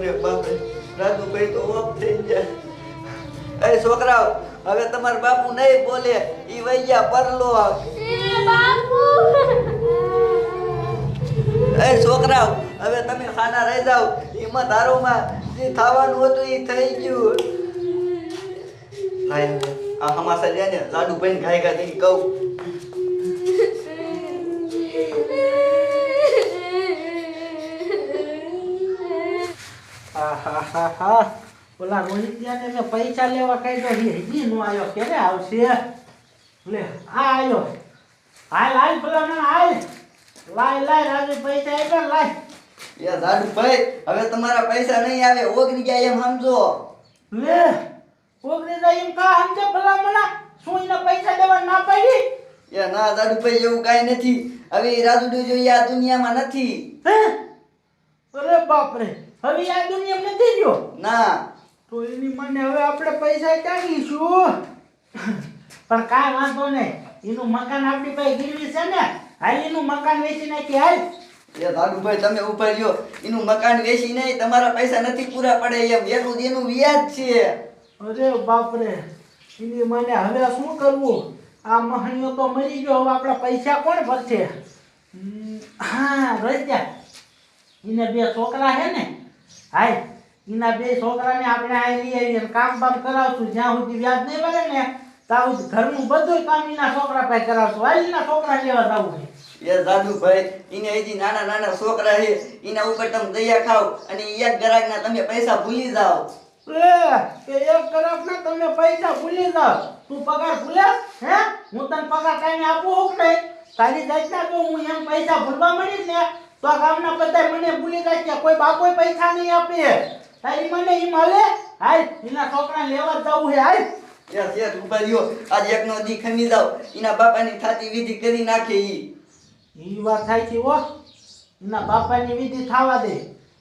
અરે બાપરે રાજુભાઈ તો ઓફ થઈ જાય. એ છોકરાઓ, હવે તમારા બાપુ નહીં બોલે, ઈ વૈયા પરલો બાપુ એ છોકરાઓ, હવે તમે ખાના રહી જાઓ. એમાં ધારોમાં જે થવાનું હતું એ થઈ ગયું. આ હમાસા લે ને ને ગાય ગાય કહું. આહાહાહા. ઓલા રોહિતિયાને મેં પૈસા લેવા કાઢ્યો છે. હજી નો આવ્યો ક્યારે આવશે? લે આ આવ્યો હાલ હાલ પેલા મને હાલ. લાય લાય રાજુ પૈસા આપ્યા લાય. યા લાડુભાઈ હવે તમારા પૈસા નહીં આવે ઓગરી ગયા એમ સમજો. લે ઓગણી જાય એમ કા સમજે ભલા મણા શું એના પૈસા દેવા ના પાડી? યા ના લાડુભાઈ એવું કાંઈ નથી. હવે રાજુ જોઈએ આ દુનિયામાં નથી. હે? અરે બાપ રે હવે આ દુનિયા નથી ગયો ના. તો એની મને હવે આપણે પૈસા ચાલીશું પણ કાંઈ વાંધો નહીં. એનું મકાન આપણી પાસે ગીરવી છે ને. હાલ એનું મકાન વેચી નાખી હાલ. એ લાડુભાઈ તમે ઊભા રહ્યો. એનું મકાન વેચી નહીં તમારા પૈસા નથી પૂરા પડે એમ. એનું એનું વ્યાજ છે. અરે બાપરે એની મને હવે શું કરવું? આ મહણીઓ તો મરી ગયો હવે આપણા પૈસા કોણ ભરશે? હા રહી જા. એને બે છોકરા છે ને હાય એના બે છોકરાને આપણે આ લઈ આવીએ કામ બામ કરાવશું. જ્યાં સુધી વ્યાજ નહીં ભરે ને ત્યાં સુધી ઘરનું બધું કામ એના છોકરા પાસે કરાવશું. હાલ એના છોકરા લેવા જવું છે. એ એને હજી નાના નાના છોકરા છે એના ઉપર તમે દયા ખાવ અને એક ગ્રાહકના તમે પૈસા ભૂલી જાઓ. કે એક ગ્રાહક ના તમે પૈસા ભૂલી જાવ તું પગાર ભૂલે? હે? હું તને પગાર કાંઈ આપું હોક નહીં? તારી જાતના તો હું એમ પૈસા ભૂલવા મળીશ ને તો ગામના બધા મને ભૂલી જાય કે કોઈ બાપોય પૈસા નહીં આપે. તારી મને ઈ મળે? હાય એના છોકરા લેવા જવું હે હાય. યસ યસ ઊભા રહ્યો. આજ એકનો દી ખમી જાવ. એના બાપાની થાતી વિધિ કરી નાખે ઈ. ઈ વાત થાય છે ઓ એના બાપાની વિધિ થાવા દે.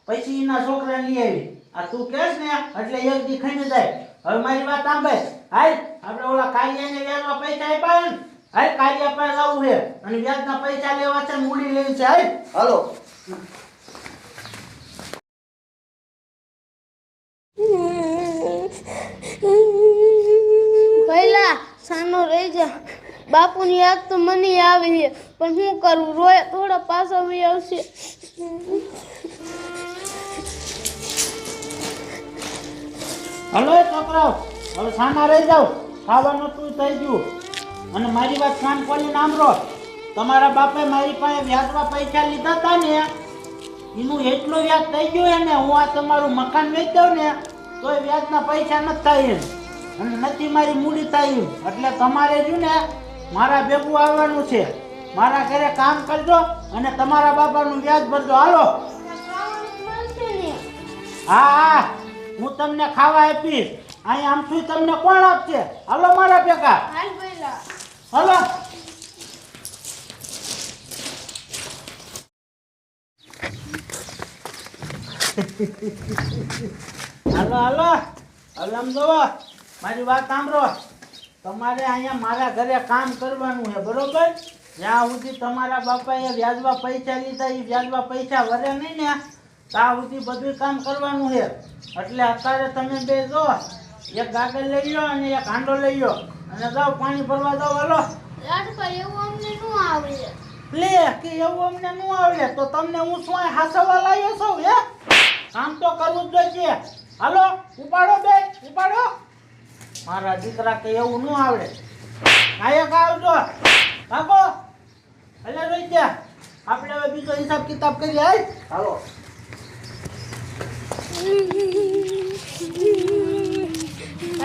પછી એના છોકરા લઈ આવી. આ તું કેસ ને એટલે એક દી ખમી જાય. હવે મારી વાત સાંભળ. હાય આપણે ઓલા કાલિયાને વ્યાજમાં પૈસા આપ્યા ને? હાલ કાર્ય પર જવું છે. અને વ્યાજના પૈસા લેવા છે મૂડી લેવી છે હાલ હાલો. પહેલા સાનો રહી જા. બાપુની યાદ તો મને આવી છે. પણ શું કરું? રોય થોડા પાછા વહી આવશે. હલો છોકરાઓ. હવે સાના રહી જાઓ. ખાવાનું તું થઈ ગયું. અને મારી વાત કાન ખોલી સાંભળો. તમારા બાપે મારી પાસે વ્યાજમાં પૈસા લીધા હતા ને એનું એટલું વ્યાજ થઈ ગયું ને હું આ તમારું મકાન વેચી દઉં ને તોય વ્યાજના પૈસા નથી થાય અને નથી મારી મૂડી થાય એટલે તમારે રહ્યું ને મારા ભેગું આવવાનું છે. મારા ઘરે કામ કરજો અને તમારા બાપાનું વ્યાજ ભરજો. હાલો. હા હા. હું તમને ખાવા આપીશ. અહીં આમથી તમને કોણ આપશે? હાલો મારા ભેગા. હાલ ભઈલા હાલો. હાલો હાલો. હવે આમ જોવો મારી વાત સાંભળો. તમારે અહીંયા મારા ઘરે કામ કરવાનું છે બરોબર? જ્યાં સુધી તમારા બાપાએ વ્યાજમાં પૈસા લીધા એ વ્યાજમાં પૈસા વરે નહીં ને ત્યાં સુધી બધું કામ કરવાનું છે. એટલે અત્યારે તમે બે જો એક ગાગર લઈ લો અને એક હાંડો લઈ લો અને જાઓ પાણી ભરવા જાઓ હાલો. લાડુભાઈ એવું અમને ન આવડે લે કે એવું અમને ન આવડે તો તમને હું શું હાસવા લાવ્યો છું હે? કામ તો કરવું જ જોઈએ. હાલો ઉપાડો બે ઉપાડો. મારા દીકરા કે એવું ન આવડે કાયક આવજો. કાકો એટલે રોઈ ગયા. આપણે હવે બીજો હિસાબ કિતાબ કરીએ હાલ.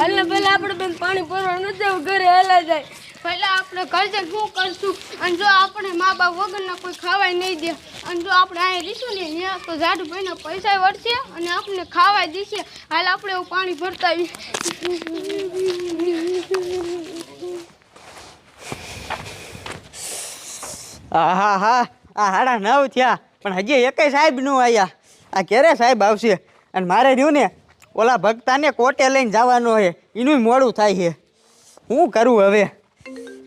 હાલો પહેલા આપણે બેન પાણી ભરવા ન જવું, ઘરે હાલા જાય. પહેલા આપણે ઘર જઈને શું કરશું? અને જો આપણે મા બાપ વગરના કોઈ ખાવાય નહીં દે, અને જો આપણે અહીંયા રીશું ને ત્યાં, તો ઝાડુ ભાઈના પૈસા વળશે અને આપણને ખાવાય દેશે હાલ આપણે એવું પાણી ભરતા આવીએ. હા હા હા આ હાડા નવ થયા, પણ હજી એકે સાહેબનું આવ્યા. આ ક્યારે સાહેબ આવશે? અને મારે રહ્યું ને ઓલા ભક્તાને કોટે લઈને જવાનું છે એનું મોડું થાય છે શું કરું હવે?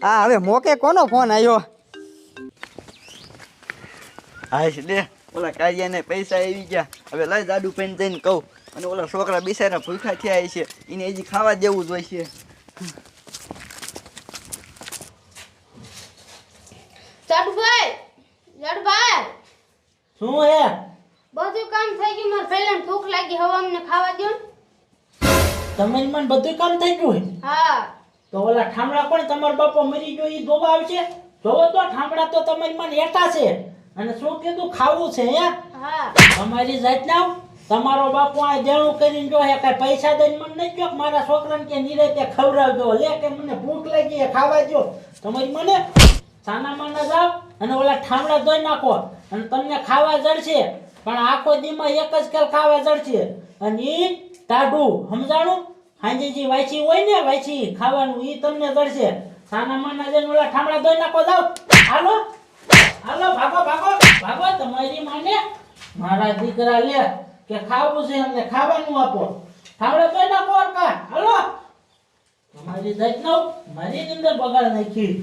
હા હવે મોકે કોનો ફોન આવ્યો હાશ દે ઓલા કાર્યાને પૈસા આવી ગયા. હવે લાય દાદુ પેન જઈને કહું. અને ઓલા છોકરા બિચારા ભૂખા થયા છે એને હજી ખાવા જેવું જ હોય છે. જાડુભાઈ જાડુભાઈ શું હે? થઈ ગયું મારે પહેલા ભૂખ લાગી હવે અમને ખાવા દો તમે મને બધું કામ થઈ ગયું હે? હા. તો ઓલા ઠામડા કોણ? તમારો બાપો મરી ગયો ઈ ધોબા આવશે? જોવો તો ઠામડા તો તમારી મને એટા છે. અને શું કીધું? ખાવું છે હે? હા. તમારી જાતના તમારો બાપુ આ દેણું કરીને જો હે કઈ પૈસા દઈને મને નહીં કહો મારા છોકરાને કે નિરાતે ખવડાવજો. લે કે મને ભૂખ લાગી ખાવા દો તમારી મને સાના માના જાવ અને ઓલા ઠામડા ધોઈ નાખો. અને તમને ખાવા જડશે. પણ આખો દીમાં એક જ કાલ ખાવા જડશે અને ઈ ટાઢું, સમજાણું? હાંજીજી વાંચી હોય ને, વાંચી ખાવાનું, ઈ તમને જડશે સાના માના જઈને ઓલા ઠામડા દોઈ નાખો જાવ હાલો. હાલો, ભાગો ભાગો ભાગો. તમારી માને મારા દીકરા લે કે ખાવું છે એમને ખાવાનું આપો. ઠામડા તો નાખો કા હાલો. તમારી જાત મારી અંદર બગાડ નાખી.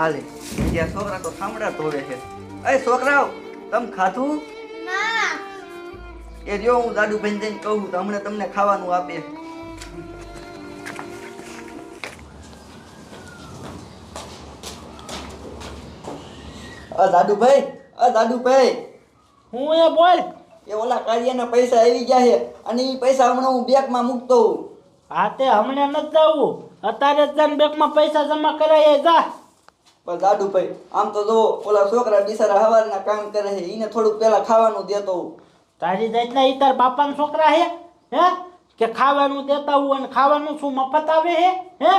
હાલે. ત્યાં છોકરા તો થાંભળા તોડે છે. અરે છોકરાઓ તમે ખાધું? એ જો હું દાદુ ભાઈ જઈને કહું તો હમણાં તમને ખાવાનું આપે. અ દાદુભાઈ અ દાદુભાઈ હું એ બોલ. એ ઓલા કાર્યના પૈસા આવી ગયા છે અને એ પૈસા હમણાં હું બેંકમાં મૂકતો હું હા તે હમણાં નથી જવું અત્યારે જ બેંકમાં પૈસા જમા કરાય જા. પણ દાદુભાઈ આમ તો જો ઓલા છોકરા બિચારા હવારના કામ કરે છે એને થોડુંક પેલા ખાવાનું દેતો હોઉં. તારી જાતના ઈ તાર બાપાના છોકરા હે હે? કે ખાવાનું દેતા હું અને ખાવાનું શું મફત આવે હે હે?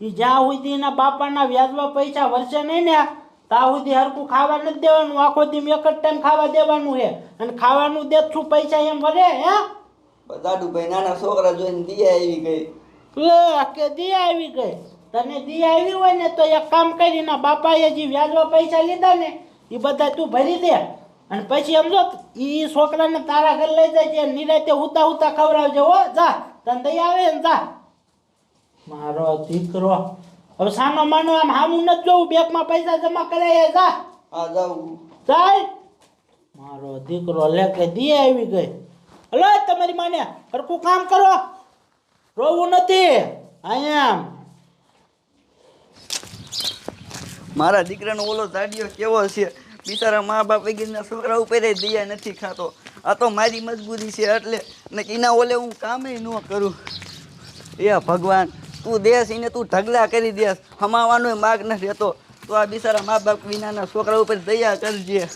એ જ્યાં સુધી એના બાપાના વ્યાજમાં પૈસા વરસે નહીં ને ત્યાં સુધી હરખું ખાવા નથી દેવાનું. આખો દી એક જ ટાઈમ ખાવા દેવાનું હે અને ખાવાનું દે શું પૈસા એમ વરે હે? દાદુભાઈ નાના છોકરા જોઈને દિયા આવી ગઈ. લે કે દિયા આવી ગઈ? તને દી આવી હોય ને તો એક કામ કરીને બાપાએ જે વ્યાજમાં પૈસા લીધા ને એ બધા તું ભરી દે. અને પછી સમજો એ છોકરાને તારા ઘર લઈ જાય છે નિરાતે ઉતા ઉતા ખવડાવજે હો જા તને દઈ આવે ને જા. મારો દીકરો હવે સાનો માનો આમ હામું નથી જોવું બેંકમાં પૈસા જમા કરાય જા. હા જાઉં ચાલ મારો દીકરો લે કે દી આવી ગઈ. હલો તમારી માને કરકું કામ કરો. રોવું નથી. અહીંયા મારા દીકરાનો ઓલો દાડિયો કેવો છે? બિચારા મા બાપ વગેરેના છોકરા ઉપર દયા નથી ખાતો. આ તો મારી મજબૂરી છે એટલે ને એના ઓલે હું કામે ન કરું. એ ભગવાન, તું દેશ એને તું ઢગલા કરી દેસ હમાવાનો માગ નથી રહેતો. તો આ બિચારા મા બાપ વિનાના છોકરા ઉપર દયા કરજે.